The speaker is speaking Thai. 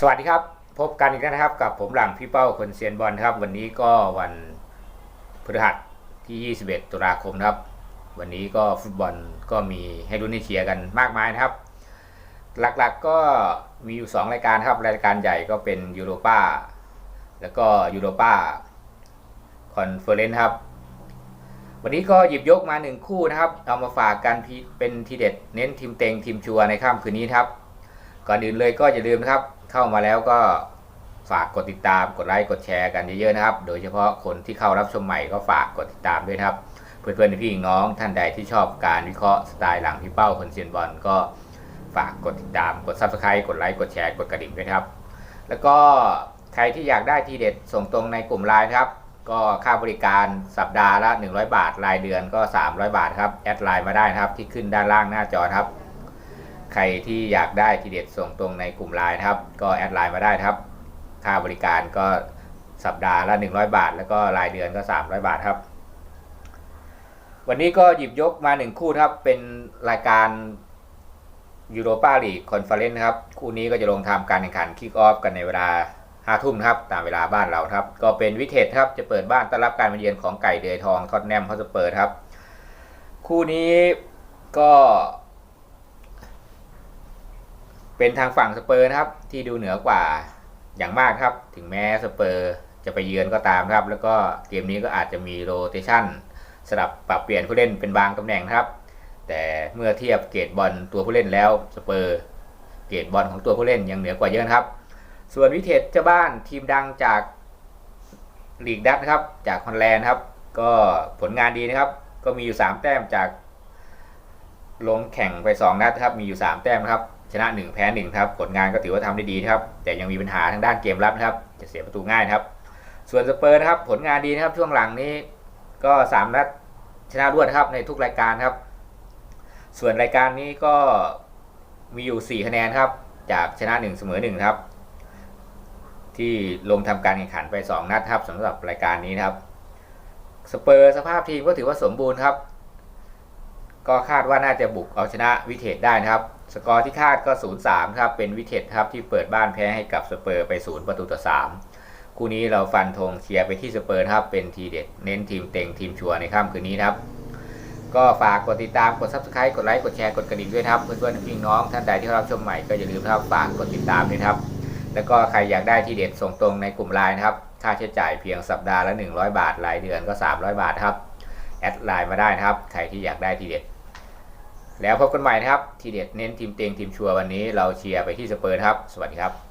สวัสดีครับ พบกันอีกแล้วนะครับ กับผมหลังพี่เป้าคนเซียนบอลครับ วันนี้ก็วันพฤหัสที่ 21 ตุลาคมครับ วันนี้ก็ฟุตบอลก็มีให้รุ่นให้เชียร์กันมากมายนะครับ หลักๆก็มีอยู่ 2 รายการครับ รายการใหญ่ก็เป็นยูโรปาแล้วก็ยูโรปาคอนเฟอเรนซ์ครับ วันนี้ก็หยิบยกมาหนึ่งคู่นะครับ เอามาฝากกันพีเป็นทีเด็ดเน้นทีมเต็งทีมชัวร์ในค่ำคืนนี้ครับ ก่อนอื่นเลยก็อย่าลืมนะครับ เข้ามาแล้วก็ฝากกดติดตามกดไลค์กดแชร์กันเยอะๆนะครับ โดยเฉพาะคนที่เข้ารับชมใหม่ก็ฝากกดติดตามด้วยนะครับ เพื่อนๆพี่น้องท่านใดที่ชอบการวิเคราะห์สไตล์หลังพี่เป้าคนเซียนบอลก็ฝากกดติดตามกด subscribe กดไลค์กดแชร์กดกระดิ่งด้วยครับ แล้วก็ใครที่อยากได้ทีเด็ดส่งตรงในกลุ่มไลน์นะครับ ก็ค่าบริการสัปดาห์ละ 100 บาท รายเดือนก็ 300 บาทครับ แอดไลน์มาได้นะครับที่ขึ้นด้านล่างหน้าจอครับ ใครที่อยากได้ทีเด็ดส่งตรงในกลุ่มไลน์นะครับ ก็แอดไลน์มาได้ครับ ค่าบริการก็สัปดาห์ละ 100 บาท แล้วก็รายเดือนก็ 300 บาทครับ วันนี้ก็หยิบยกมาหนึ่งคู่ครับ เป็นรายการยูโรปาลีกคอนเฟอเรนซ์ครับ คู่นี้ก็จะลงทำการแข่งขันคิกออฟกันในเวลา5ทุ่มครับตามเวลาบ้านเราครับ ก็เป็นวิเทศครับจะเปิดบ้านต้อนรับการมาเยือนของไก่เดือยทองทอตแนมเฮอสเปอร์ครับ คู่นี้ก็ เป็นทางฝั่งสเปอร์นะครับ ที่ดูเหนือกว่าอย่างมากครับ ถึงแม้สเปอร์จะไปเยือนก็ตามครับ แล้วก็เกมนี้ก็อาจจะมีโรเตชันสลับปรับเปลี่ยนผู้เล่นเป็นบางตำแหน่งครับ แต่เมื่อเทียบเกรดบอลตัวผู้เล่นแล้วสเปอร์เกรดบอลของตัวผู้เล่นยังเหนือกว่าเยอะครับ ส่วนวิเทศเจ้าบ้านทีมดังจากลีกดัตนะครับจากฮอลแลนด์ครับ ก็ผลงานดีนะครับ ก็มีอยู่ 3 แต้มจากลงแข่งไป 2 นัดครับ มีอยู่ 3 แต้มนะครับ ชนะ 1 แพ้1ครับผลงานก็ถือว่าทำได้ดีครับ แต่ยังมีปัญหาทางด้านเกมรับนะครับ จะเสียประตูง่ายครับ ส่วนสเปอร์นะครับ ผลงานดีนะครับช่วงหลังนี้ก็3นัดชนะรวดครับในทุกรายการครับ ส่วนรายการนี้ก็มีอยู่ 4 คะแนนครับ จากชนะ 1 เสมอ1ครับ ที่ลงทำการแข่งขันไป 2 นัดครับสำหรับรายการนี้นะครับสเปอร์สภาพทีมก็ถือว่าสมบูรณ์ครับ ก็คาดว่าน่าจะบุกเอาชนะวิเทศได้นะครับ สกอร์ที่คาดก็ 0-3 ครับ เป็นวิเทศครับที่เปิดบ้านแพ้ให้กับสเปอร์ไป 0 ประตูต่อ 3 คู่นี้เราฟันธงเชียร์ไปที่สเปอร์ครับ เป็นทีเด็ดเน้นทีมเต็งทีมชัวร์ในค่ำคืนนี้ครับ ก็ฝากกดติดตาม กด subscribe กดไลค์ กดแชร์ กดกระดิ่งด้วยครับ เพื่อนๆพี่น้องท่านใดที่รับชมใหม่ก็อย่าลืมครับฝากกดติดตามด้วยครับ แล้วก็ใครอยากได้ทีเด็ดส่งตรงในกลุ่มไลน์นะครับค่าใช้จ่ายเพียงสัปดาห์ละ 100 บาท รายเดือนก็ 300 บาทครับ แอดไลน์มาได้นะครับ ใครที่อยากได้ทีเด็ด แล้วพบกันใหม่นะครับ ทีเด็ดเน้นทีมเต็งทีมชัวร์วันนี้เราเชียร์ไปที่สเปอร์ครับ สวัสดีครับ